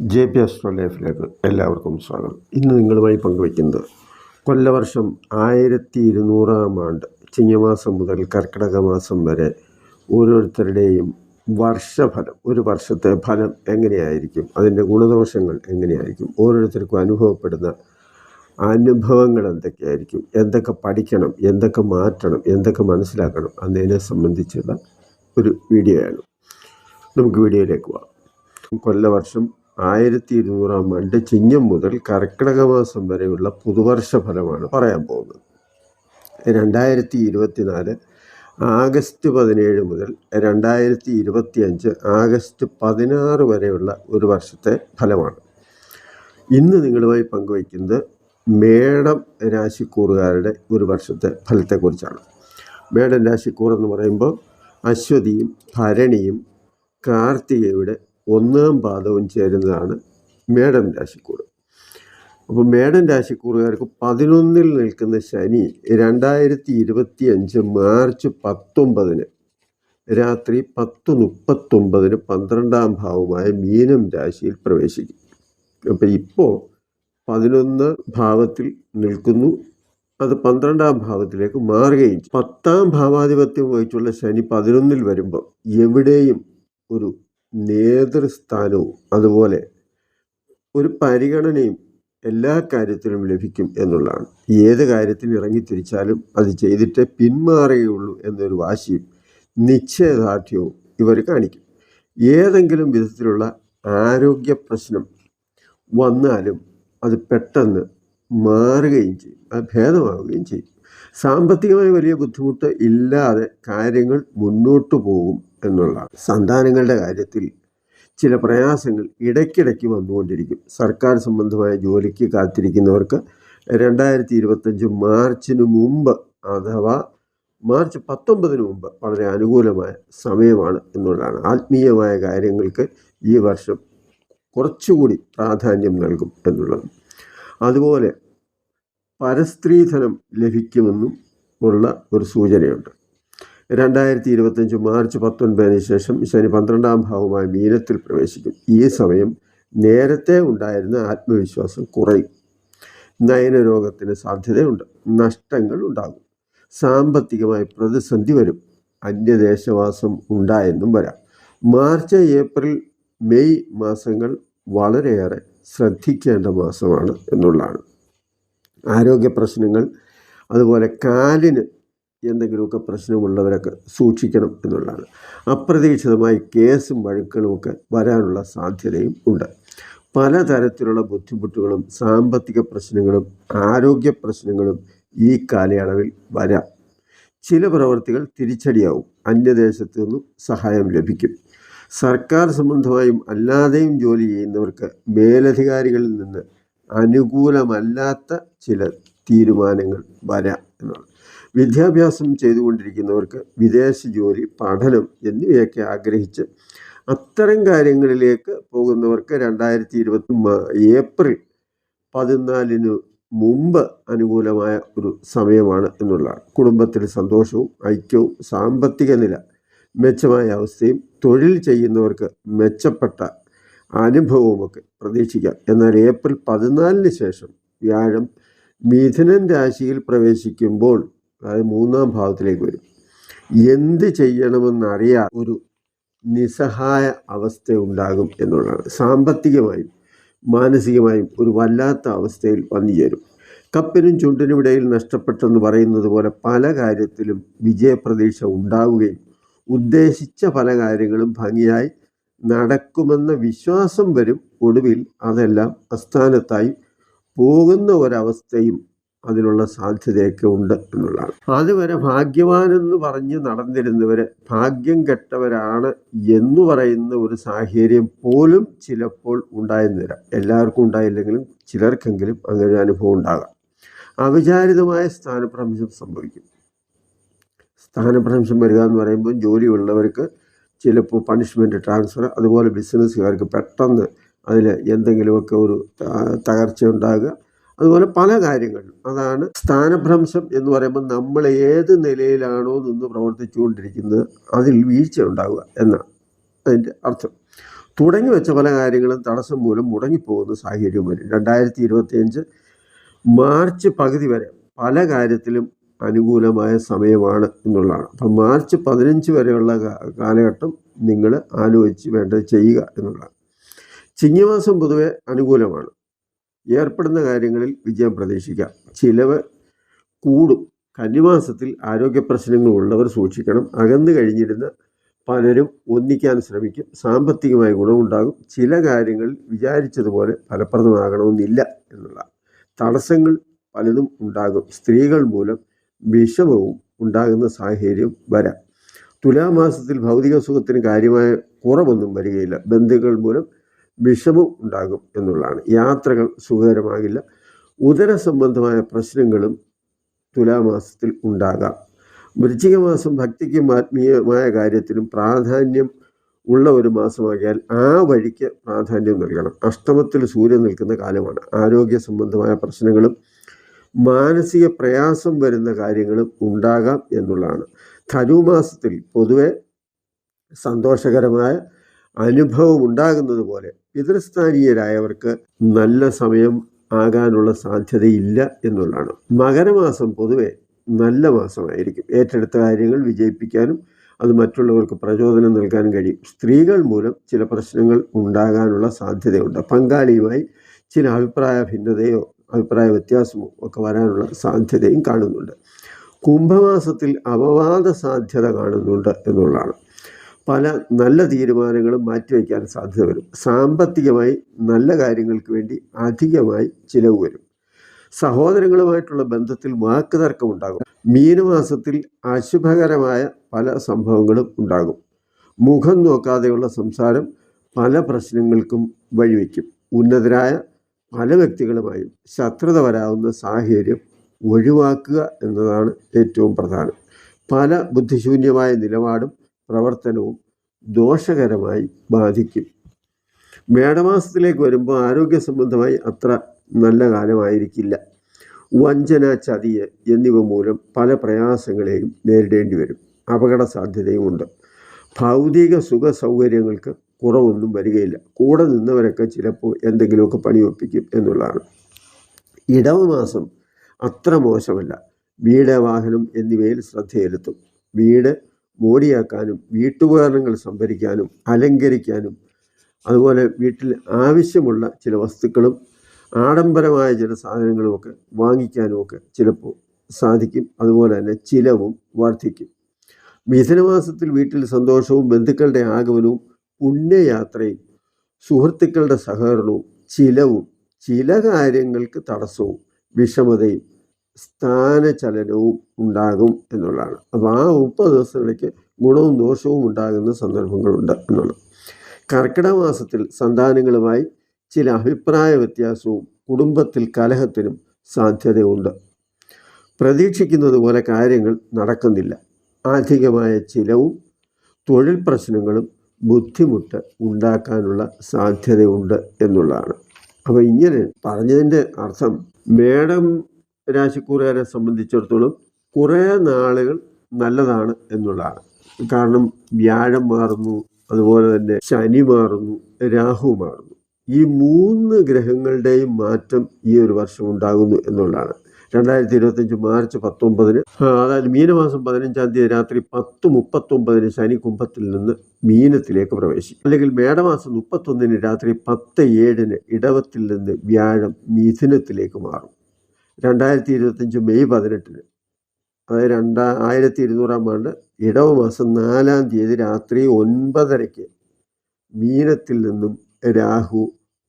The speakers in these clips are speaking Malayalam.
ജെ പി അസ്ട്രോ ലൈഫിലേക്ക് എല്ലാവർക്കും സ്വാഗതം. ഇന്ന് നിങ്ങളുമായി പങ്കുവയ്ക്കുന്നത് കൊല്ലവർഷം ആയിരത്തി ഇരുന്നൂറാം ആണ്ട് ചിങ്ങമാസം മുതൽ കർക്കിടക മാസം വരെ ഓരോരുത്തരുടെയും വർഷഫലം ഒരു വർഷത്തെ ഫലം എങ്ങനെയായിരിക്കും അതിന്റെ ഗുണദോഷങ്ങൾ എങ്ങനെയായിരിക്കും ഓരോരുത്തർക്കും അനുഭവപ്പെടുന്ന അനുഭവങ്ങൾ എന്തൊക്കെയായിരിക്കും എന്തൊക്കെ പഠിക്കണം എന്തൊക്കെ മാറ്റണം എന്തൊക്കെ മനസ്സിലാക്കണം എന്നതിനെ സംബന്ധിച്ചുള്ള ഒരു വീഡിയോയാണ്. നമുക്ക് വീഡിയോയിലേക്ക് പോവാം. കൊല്ലവർഷം ആയിരത്തി ഇരുന്നൂറാം ആണ്ട് ചിങ്ങം മുതൽ കർക്കിടക മാസം വരെയുള്ള പുതുവർഷ ഫലമാണ് പറയാൻ പോകുന്നത്. രണ്ടായിരത്തി ഇരുപത്തിനാല് ആഗസ്റ്റ് പതിനേഴ് മുതൽ രണ്ടായിരത്തി ഇരുപത്തി അഞ്ച് ആഗസ്റ്റ് പതിനാറ് വരെയുള്ള ഒരു വർഷത്തെ ഫലമാണ്. ഇന്ന് നിങ്ങളുമായി പങ്കുവയ്ക്കുന്നത് മേടം രാശിക്കൂറുകാരുടെ ഒരു വർഷത്തെ ഫലത്തെക്കുറിച്ചാണ്. മേടം രാശിക്കൂർ എന്ന് പറയുമ്പോൾ അശ്വതിയും ഭരണിയും കാർത്തികയുടെ ഒന്നാം പാദവും ചേരുന്നതാണ് മേടം രാശിക്കൂട്. അപ്പോൾ മേടം രാശിക്കൂറുകാർക്ക് പതിനൊന്നിൽ നിൽക്കുന്ന ശനി രണ്ടായിരത്തി ഇരുപത്തി അഞ്ച് മാർച്ച് പത്തൊമ്പതിന് രാത്രി പത്ത് മുപ്പത്തൊമ്പതിന് പന്ത്രണ്ടാം ഭാവമായ മീനം രാശിയിൽ പ്രവേശിക്കും. അപ്പോൾ ഇപ്പോൾ പതിനൊന്ന് ഭാവത്തിൽ നിൽക്കുന്നു. അത് പന്ത്രണ്ടാം ഭാവത്തിലേക്ക് മാറുകയും. പത്താം ഭാവാധിപത്യം വഹിച്ചുള്ള ശനി പതിനൊന്നിൽ വരുമ്പോൾ എവിടെയും ഒരു നേതൃസ്ഥാനവും അതുപോലെ ഒരു പരിഗണനയും എല്ലാ കാര്യത്തിലും ലഭിക്കും എന്നുള്ളതാണ്. ഏത് കാര്യത്തിന് ഇറങ്ങി തിരിച്ചാലും അത് ചെയ്തിട്ട് പിന്മാറുകയുള്ളൂ എന്നൊരു വാശിയും നിശ്ചയദാർഢ്യവും ഇവർ കാണിക്കും. ഏതെങ്കിലും വിധത്തിലുള്ള ആരോഗ്യ പ്രശ്നം വന്നാലും അത് പെട്ടെന്ന് മാറുകയും ചെയ്യും. അത് ഭേദമാവുകയും ചെയ്യും. സാമ്പത്തികമായി വലിയ ബുദ്ധിമുട്ട് ഇല്ലാതെ കാര്യങ്ങൾ മുന്നോട്ട് പോകും എന്നുള്ളതാണ്. സന്താനങ്ങളുടെ കാര്യത്തിൽ ചില പ്രയാസങ്ങൾ ഇടയ്ക്കിടയ്ക്ക് വന്നുകൊണ്ടിരിക്കും. സർക്കാർ സംബന്ധമായ ജോലിക്ക് കാത്തിരിക്കുന്നവർക്ക് രണ്ടായിരത്തി ഇരുപത്തഞ്ച് മാർച്ചിന് മുമ്പ് അഥവാ മാർച്ച് പത്തൊമ്പതിന് മുമ്പ് വളരെ അനുകൂലമായ സമയമാണ് എന്നുള്ളതാണ്. ആത്മീയമായ കാര്യങ്ങൾക്ക് ഈ വർഷം കുറച്ചുകൂടി പ്രാധാന്യം നൽകും എന്നുള്ളത്. അതുപോലെ പരസ്ത്രീധനം ലഭിക്കുമെന്നും ഉള്ള ഒരു സൂചനയുണ്ട്. രണ്ടായിരത്തി ഇരുപത്തഞ്ച് മാർച്ച് പത്തൊൻപതിന് ശേഷം ശനി പന്ത്രണ്ടാം ഭാവമായ മീനത്തിൽ പ്രവേശിക്കും. ഈ സമയം നേരത്തെ ഉണ്ടായിരുന്ന ആത്മവിശ്വാസം കുറയും. നയനരോഗത്തിന് സാധ്യതയുണ്ട്. നഷ്ടങ്ങൾ ഉണ്ടാകും. സാമ്പത്തികമായി പ്രതിസന്ധി വരും. അന്യദേശവാസം ഉണ്ടായെന്നും വരാം. മാർച്ച് ഏപ്രിൽ മെയ് മാസങ്ങൾ വളരെയേറെ ശ്രദ്ധിക്കേണ്ട മാസമാണ് എന്നുള്ളതാണ്. ആരോഗ്യ പ്രശ്നങ്ങൾ അതുപോലെ കാലിന് എന്തെങ്കിലുമൊക്കെ പ്രശ്നമുള്ളവരൊക്കെ സൂക്ഷിക്കണം എന്നുള്ളതാണ്. അപ്രതീക്ഷിതമായി കേസും വഴക്കുകളുമൊക്കെ വരാനുള്ള സാധ്യതയും ഉണ്ട്. പലതരത്തിലുള്ള ബുദ്ധിമുട്ടുകളും സാമ്പത്തിക പ്രശ്നങ്ങളും ആരോഗ്യ പ്രശ്നങ്ങളും ഈ കാലയളവിൽ വരാം. ചില പ്രവർത്തികൾ തിരിച്ചടിയാവും. അന്യദേശത്തു നിന്നും സഹായം ലഭിക്കും. സർക്കാർ സംബന്ധമായും അല്ലാതെയും ജോലി ചെയ്യുന്നവർക്ക് മേലധികാരികളിൽ നിന്ന് അനുകൂലമല്ലാത്ത ചില തീരുമാനങ്ങൾ വരാം എന്നാണ് വിദ്യാഭ്യാസം ചെയ്തുകൊണ്ടിരിക്കുന്നവർക്ക് വിദേശ ജോലി പഠനം എന്നിവയൊക്കെ ആഗ്രഹിച്ച് അത്തരം കാര്യങ്ങളിലേക്ക് പോകുന്നവർക്ക് രണ്ടായിരത്തി ഇരുപത്തി ഏപ്രിൽ പതിനാലിന് മുമ്പ് അനുകൂലമായ ഒരു സമയമാണ് എന്നുള്ളതാണ്. കുടുംബത്തിൽ സന്തോഷവും ഐക്യവും സാമ്പത്തിക നില മെച്ചമായ അവസ്ഥയും തൊഴിൽ ചെയ്യുന്നവർക്ക് മെച്ചപ്പെട്ട അനുഭവവുമൊക്കെ പ്രതീക്ഷിക്കാം. എന്നാൽ ഏപ്രിൽ പതിനാലിന് ശേഷം വ്യാഴം മിഥുനൻ രാശിയിൽ പ്രവേശിക്കുമ്പോൾ അതായത് മൂന്നാം ഭാവത്തിലേക്ക് വരും. എന്ത് ചെയ്യണമെന്നറിയാൻ ഒരു നിസ്സഹായ അവസ്ഥ ഉണ്ടാകും എന്നുള്ളതാണ്. സാമ്പത്തികമായും മാനസികമായും ഒരു വല്ലാത്ത അവസ്ഥയിൽ വന്നു ചേരും. കപ്പിനും ചുണ്ടിനും ഇടയിൽ നഷ്ടപ്പെട്ടെന്ന് പറയുന്നത് പോലെ പല കാര്യത്തിലും വിജയപ്രതീക്ഷ ഉണ്ടാവുകയും ഉദ്ദേശിച്ച പല കാര്യങ്ങളും ഭംഗിയായി നടക്കുമെന്ന വിശ്വാസം വരും. ഒടുവിൽ അതെല്ലാം അസ്ഥാനത്തായി പോകുന്ന ഒരവസ്ഥയും അതിനുള്ള സാധ്യതയൊക്കെ ഉണ്ട് എന്നുള്ളതാണ്. അതുവരെ ഭാഗ്യവാനെന്ന് പറഞ്ഞ് നടന്നിരുന്നവരെ ഭാഗ്യം കെട്ടവരാണ് എന്ന് പറയുന്ന ഒരു സാഹചര്യം പോലും ചിലപ്പോൾ ഉണ്ടായെന്ന് വരാം. എല്ലാവർക്കും ഉണ്ടായില്ലെങ്കിലും ചിലർക്കെങ്കിലും അങ്ങനെ അനുഭവം ഉണ്ടാകാം. അവിചാരിതമായ സ്ഥാനഭ്രംശം സംഭവിക്കും. സ്ഥാനഭ്രംശം വരിക എന്ന് പറയുമ്പോൾ ജോലിയുള്ളവർക്ക് ചിലപ്പോൾ പണിഷ്മെന്റ് ട്രാൻസ്ഫർ അതുപോലെ ബിസിനസ്സുകാർക്ക് പെട്ടെന്ന് അതിൽ എന്തെങ്കിലുമൊക്കെ ഒരു തകർച്ച ഉണ്ടാകുക. അതുപോലെ പല കാര്യങ്ങളിലും. അതാണ് സ്ഥാനഭ്രംശം എന്ന് പറയുമ്പോൾ നമ്മൾ ഏത് നിലയിലാണോ നിന്ന് പ്രവർത്തിച്ചുകൊണ്ടിരിക്കുന്നത് അതിൽ വീഴ്ച ഉണ്ടാവുക എന്നാണ് അതിന്റെ അർത്ഥം. തുടങ്ങി വെച്ച പല കാര്യങ്ങളും തടസ്സം മൂലം മുടങ്ങിപ്പോകുന്ന സാഹചര്യം വരും. രണ്ടായിരത്തി ഇരുപത്തിയഞ്ച് മാർച്ച് പകുതി വരെ പല കാര്യത്തിലും അനുകൂലമായ സമയമാണ് എന്നുള്ളതാണ്. അപ്പം മാർച്ച് പതിനഞ്ച് വരെയുള്ള കാലഘട്ടം നിങ്ങൾ ആലോചിച്ച് വേണ്ടത് ചെയ്യുക എന്നുള്ളതാണ്. ചിങ്ങമാസം പൊതുവെ അനുകൂലമാണ്. ഏർപ്പെടുന്ന കാര്യങ്ങളിൽ വിജയം പ്രതീക്ഷിക്കാം. ചിലവ് കൂടും. കന്നിമാസത്തിൽ ആരോഗ്യ പ്രശ്നങ്ങൾ ഉള്ളവർ സൂക്ഷിക്കണം. അകന്നു കഴിഞ്ഞിരുന്ന പലരും ഒന്നിക്കാൻ ശ്രമിക്കും. സാമ്പത്തികമായ ഗുണമുണ്ടാകും. ചില കാര്യങ്ങൾ വിചാരിച്ചതുപോലെ ഫലപ്രദമാകണമെന്നില്ല എന്നുള്ള തടസ്സങ്ങൾ പലതും ഉണ്ടാകും. സ്ത്രീകൾ മൂലം വിഷമവും ഉണ്ടാകുന്ന സാഹചര്യം വരാം. തുലാമാസത്തിൽ ഭൗതിക സുഖത്തിന് കാര്യമായ കുറവൊന്നും വരികയില്ല. ബന്ധുക്കൾ മൂലം വിഷമം ഉണ്ടാകും എന്നുള്ളതാണ്. യാത്രകൾ സുഖകരമാകില്ല. ഉദര സംബന്ധമായ പ്രശ്നങ്ങളും തുലാമാസത്തിൽ ഉണ്ടാകാം. വൃശ്ചിക മാസം ഭക്തിക്കും ആത്മീയമായ കാര്യത്തിനും പ്രാധാന്യം ഉള്ള ഒരു മാസമാകിയാൽ ആ വഴിക്ക് പ്രാധാന്യം നൽകണം. അഷ്ടമത്തിൽ സൂര്യൻ നിൽക്കുന്ന കാലമാണ്. ആരോഗ്യ സംബന്ധമായ പ്രശ്നങ്ങളും മാനസിക പ്രയാസം വരുന്ന കാര്യങ്ങളും ഉണ്ടാകാം എന്നുള്ളതാണ്. ധനുമാസത്തിൽ പൊതുവെ സന്തോഷകരമായ അനുഭവം ഉണ്ടാകുന്നത് പോലെ പിതൃസ്ഥാനീയരായവർക്ക് നല്ല സമയം ആകാനുള്ള സാധ്യതയില്ല എന്നുള്ളതാണ്. മകരമാസം പൊതുവെ നല്ല മാസമായിരിക്കും. ഏറ്റെടുത്ത കാര്യങ്ങൾ വിജയിപ്പിക്കാനും അത് മറ്റുള്ളവർക്ക് പ്രചോദനം നൽകാനും കഴിയും. സ്ത്രീകൾ മൂലം ചില പ്രശ്നങ്ങൾ ഉണ്ടാകാനുള്ള സാധ്യതയുണ്ട്. പങ്കാളിയുമായി ചില അഭിപ്രായ ഭിന്നതയോ അഭിപ്രായ വ്യത്യാസമോ ഒക്കെ വരാനുള്ള സാധ്യതയും കാണുന്നുണ്ട്. കുംഭമാസത്തിൽ അപവാദ സാധ്യത കാണുന്നുണ്ട് എന്നുള്ളതാണ്. പല നല്ല തീരുമാനങ്ങളും മാറ്റിവെക്കാൻ സാധ്യത വരും. സാമ്പത്തികമായി നല്ല കാര്യങ്ങൾക്ക് വേണ്ടി അധികമായി ചിലവ് വരും. സഹോദരങ്ങളുമായിട്ടുള്ള ബന്ധത്തിൽ വാക്ക് തർക്കമുണ്ടാകും മീനമാസത്തിൽ അശുഭകരമായ പല സംഭവങ്ങളും ഉണ്ടാകും. മുഖം നോക്കാതെയുള്ള സംസാരം പല പ്രശ്നങ്ങൾക്കും വഴിവെക്കും. ഉന്നതരായ പല വ്യക്തികളുമായും ശത്രുത വരാവുന്ന സാഹചര്യം ഒഴിവാക്കുക എന്നതാണ് ഏറ്റവും പ്രധാനം. പല ബുദ്ധിശൂന്യമായ നിലപാടും പ്രവർത്തനവും ദോഷകരമായി ബാധിക്കും. മേടമാസത്തിലേക്ക് വരുമ്പോൾ ആരോഗ്യ സംബന്ധമായി അത്ര നല്ല കാലമായിരിക്കില്ല. വഞ്ചന ചതിയ് എന്നിവ മൂലം പല പ്രയാസങ്ങളെയും നേരിടേണ്ടി വരും. അപകട സാധ്യതയുമുണ്ട്. ഭൗതിക സുഖ സൗകര്യങ്ങൾക്ക് കുറവൊന്നും വരികയില്ല. കൂടെ നിന്നവരൊക്കെ ചിലപ്പോൾ എന്തെങ്കിലുമൊക്കെ പണിയൊപ്പിക്കും എന്നുള്ളതാണ്. ഇടവമാസം അത്ര മോശമല്ല. വീട് വാഹനം എന്നിവയിൽ ശ്രദ്ധയിലെത്തും വീട് മോടിയാക്കാനും വീട്ടുപകരണങ്ങൾ സംഭരിക്കാനും അലങ്കരിക്കാനും അതുപോലെ വീട്ടിൽ ആവശ്യമുള്ള ചില വസ്തുക്കളും ആഡംബരമായ ചില സാധനങ്ങളുമൊക്കെ വാങ്ങിക്കാനുമൊക്കെ ചിലപ്പോൾ സാധിക്കും. അതുപോലെ തന്നെ ചിലവും വർദ്ധിക്കും മിഥുനമാസത്തിൽ വീട്ടിൽ സന്തോഷവും ബന്ധുക്കളുടെ ആഗമനവും പുണ്യയാത്രയും സുഹൃത്തുക്കളുടെ സഹകരണവും ചിലവും ചില കാര്യങ്ങൾക്ക് തടസ്സവും വിഷമതയും സ്ഥാനചലനവും ഉണ്ടാകും എന്നുള്ളതാണ്. അപ്പോൾ ആ മുപ്പത് ദിവസങ്ങളിലേക്ക് ഗുണവും ദോഷവും ഉണ്ടാകുന്ന സന്ദർഭങ്ങളുണ്ട് എന്നുള്ളത്. കർക്കിടക മാസത്തിൽ സന്താനങ്ങളുമായി ചില അഭിപ്രായ വ്യത്യാസവും കുടുംബത്തിൽ കലഹത്തിനും സാധ്യതയുണ്ട്. പ്രതീക്ഷിക്കുന്നത് പോലെ കാര്യങ്ങൾ നടക്കുന്നില്ല. അധികമായ ചിലവും തൊഴിൽ പ്രശ്നങ്ങളും ബുദ്ധിമുട്ട് ഉണ്ടാക്കാനുള്ള സാധ്യതയുണ്ട് എന്നുള്ളതാണ്. അപ്പോൾ ഇങ്ങനെ പറഞ്ഞതിന്റെ അർത്ഥം മേടം രാശിക്കൂറുകാരെ സംബന്ധിച്ചിടത്തോളം കുറേ നാളുകൾ നല്ലതാണ് എന്നുള്ളതാണ്. കാരണം വ്യാഴം മാറുന്നു അതുപോലെ തന്നെ ശനി മാറുന്നു രാഹു മാറുന്നു. ഈ മൂന്ന് ഗ്രഹങ്ങളുടെയും മാറ്റം ഈ ഒരു വർഷം ഉണ്ടാകുന്നു എന്നുള്ളതാണ്. രണ്ടായിരത്തി ഇരുപത്തഞ്ച് മാർച്ച് പത്തൊമ്പതിന് അതായത് മീനമാസം പതിനഞ്ചാം തീയതി രാത്രി പത്ത് മുപ്പത്തൊമ്പതിന് ശനി കുംഭത്തിൽ നിന്ന് മീനത്തിലേക്ക് പ്രവേശിക്കും. അല്ലെങ്കിൽ മേടമാസം മുപ്പത്തൊന്നിന് രാത്രി പത്ത് ഏഴിന് ഇടവത്തിൽ നിന്ന് വ്യാഴം മിഥുനത്തിലേക്ക് മാറും. രണ്ടായിരത്തി ഇരുപത്തഞ്ച് മെയ് പതിനെട്ടിന് അതായത് രണ്ടാ ആയിരത്തി ഇരുന്നൂറാം ആണ്ട് ഇടവ മാസം നാലാം തീയതി രാത്രി ഒൻപതരയ്ക്ക് മീനത്തിൽ നിന്നും രാഹു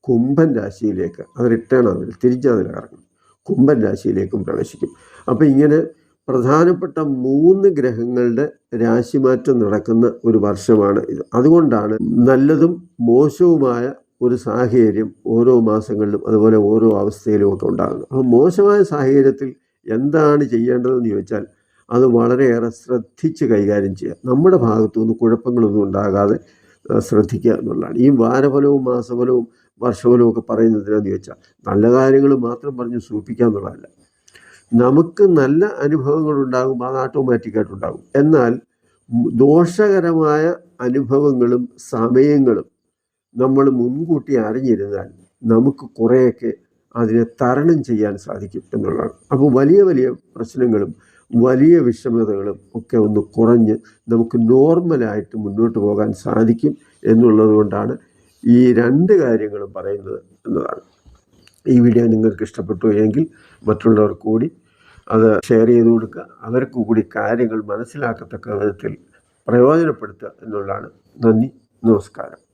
കുംഭൻ രാശിയിലേക്ക് അത് റിട്ടേൺ ആവില്ല തിരിച്ചതിൽ കറങ്ങും. കുംഭൻ രാശിയിലേക്കും പ്രവേശിക്കും. അപ്പോൾ ഇങ്ങനെ പ്രധാനപ്പെട്ട മൂന്ന് ഗ്രഹങ്ങളുടെ രാശിമാറ്റം നടക്കുന്ന ഒരു വർഷമാണ് ഇത്. അതുകൊണ്ടാണ് നല്ലതും മോശവുമായ ഒരു സാഹചര്യം ഓരോ മാസങ്ങളിലും അതുപോലെ ഓരോ അവസ്ഥയിലും ഒക്കെ ഉണ്ടാകുന്നത് അപ്പോൾ മോശമായ സാഹചര്യത്തിൽ എന്താണ് ചെയ്യേണ്ടതെന്ന് ചോദിച്ചാൽ അത് വളരെയേറെ ശ്രദ്ധിച്ച് കൈകാര്യം ചെയ്യുക. നമ്മുടെ ഭാഗത്തുനിന്ന് കുഴപ്പങ്ങളൊന്നും ഉണ്ടാകാതെ ശ്രദ്ധിക്കുക എന്നുള്ളതാണ്. ഈ വാരഫലവും മാസഫലവും വർഷഫലവും ഒക്കെ പറയുന്നതിനാന്ന് ചോദിച്ചാൽ നല്ല കാര്യങ്ങൾ മാത്രം പറഞ്ഞ് സൂപ്പിക്കുക എന്നുള്ളതല്ല. നമുക്ക് നല്ല അനുഭവങ്ങൾ ഉണ്ടാകും അത് ഓട്ടോമാറ്റിക്കായിട്ടുണ്ടാകും എന്നാൽ ദോഷകരമായ അനുഭവങ്ങളും സമയങ്ങളും നമ്മൾ മുൻകൂട്ടി അറിഞ്ഞിരുന്നാൽ നമുക്ക് കുറേയൊക്കെ അതിനെ തരണം ചെയ്യാൻ സാധിക്കും എന്നുള്ളതാണ്. അപ്പോൾ വലിയ വലിയ പ്രശ്നങ്ങളും വലിയ വിഷമതകളും ഒക്കെ ഒന്ന് കുറഞ്ഞ് നമുക്ക് നോർമലായിട്ട് മുന്നോട്ട് പോകാൻ സാധിക്കും എന്നുള്ളത് കൊണ്ടാണ് ഈ രണ്ട് കാര്യങ്ങളും പറയുന്നത് എന്നതാണ്. ഈ വീഡിയോ നിങ്ങൾക്ക് ഇഷ്ടപ്പെട്ടു എങ്കിൽ മറ്റുള്ളവർ കൂടി അത് ഷെയർ ചെയ്ത് കൊടുക്കുക. അവർക്ക് കൂടി കാര്യങ്ങൾ മനസ്സിലാക്കത്തക്ക വിധത്തിൽ പ്രയോജനപ്പെടുത്തുക എന്നുള്ളതാണ്. നന്ദി. നമസ്കാരം.